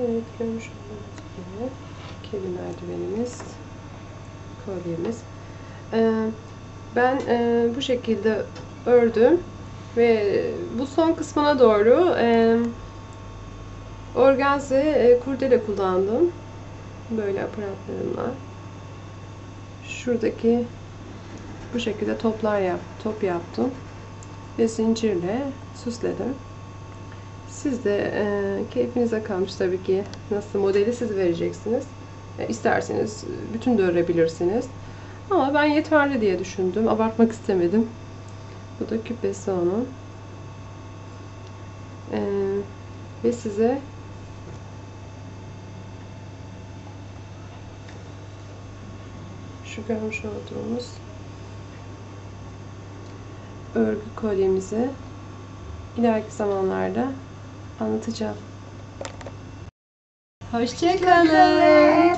Evet görmüş olduğunuz gibi kedi merdivenimiz, kolyemiz. Ee, ben e, bu şekilde ördüm ve bu son kısmına doğru e, organze e, kurdele kullandım. Böyle aparatlarımla. Şuradaki bu şekilde toplar yap, top yaptım ve zincirle süsledim. Siz de e, keyfinize kalmış tabii ki. Nasıl modeli siz vereceksiniz. E, isterseniz bütün de örebilirsiniz. Ama ben yeterli diye düşündüm. Abartmak istemedim. Bu da küpesi onun. E, ve size şu görmüş olduğumuz örgü kolyemizi ileriki zamanlarda anlatacağım. Hoşçakalın.